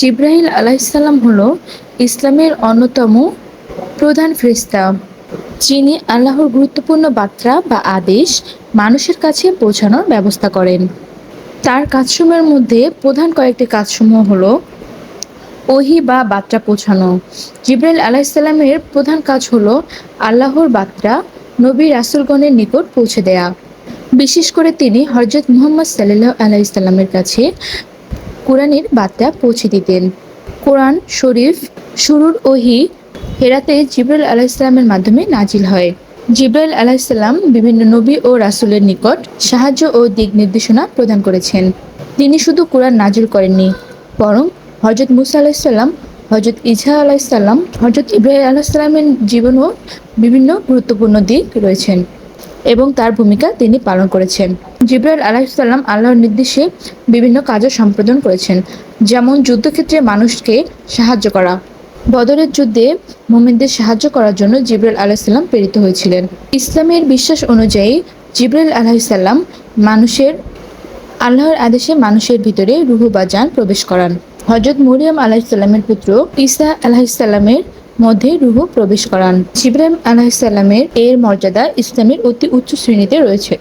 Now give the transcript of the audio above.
জিব্রাহিল আলাইসাল্লাম হল ইসলামের অন্যতম প্রধান ফেরেশতা, যিনি আল্লাহর গুরুত্বপূর্ণ বার্তা বা আদেশ মানুষের কাছে পৌঁছানোর ব্যবস্থা করেন। তার কাজসমূহের মধ্যে প্রধান কয়েকটি কাজসমূহ হল ওহি বা বার্তা পৌঁছানো। জিব্রাইল আলাইসাল্লামের প্রধান কাজ হল আল্লাহর বার্তা নবী রাসুলগণের নিকট পৌঁছে দেয়া। বিশেষ করে তিনি হরজত মুহাম্মদ সাল্লাহ আলাইসাল্লামের কাছে কোরআনের বার্তা পৌঁছে দিতেন। কোরআন শরীফ শুরুর ওহি হেরাতে জিব্রাইল আলাইসাল্লামের মাধ্যমে নাজিল হয়। জিব্রাইল আলাইসাল্লাম বিভিন্ন নবী ও রাসুলের নিকট সাহায্য ও দিক নির্দেশনা প্রদান করেছেন। তিনি শুধু কোরআন নাজিল করেননি, বরং হজরত মুসা আলাইসাল্লাম হজরত ইজা আলাইসাল্লাম হজরত ইব্রাহিম আলাইসাল্লামের জীবনও বিভিন্ন গুরুত্বপূর্ণ দিক রয়েছেন। এবং তার ভূমিকা তিনি পালন করেছেন। জিব্রাইল আলাইসাল্লাম আল্লাহর নির্দেশে বিভিন্ন কাজও সম্পাদন করেছেন, যেমন যুদ্ধক্ষেত্রে মানুষকে সাহায্য করা। বদরের যুদ্ধে মোমেনদের সাহায্য করার জন্য জিব্রাইল আলাইসাল্লাম প্রেরিত হয়েছিলেন। ইসলামের বিশ্বাস অনুযায়ী জিব্রাইল আলাইসাল্লাম মানুষের, আল্লাহর আদেশে মানুষের ভিতরে রুহু বা জান প্রবেশ করান। হজরত মরিয়াম আলাহিসাল্লামের পুত্র ঈসা আলাহিসাল্লামের মধ্যে রুহু প্রবেশ করান। জিব্রাহিম আলাহিসাল্লামের এর মর্যাদা ইসলামের অতি উচ্চ শ্রেণীতে রয়েছে।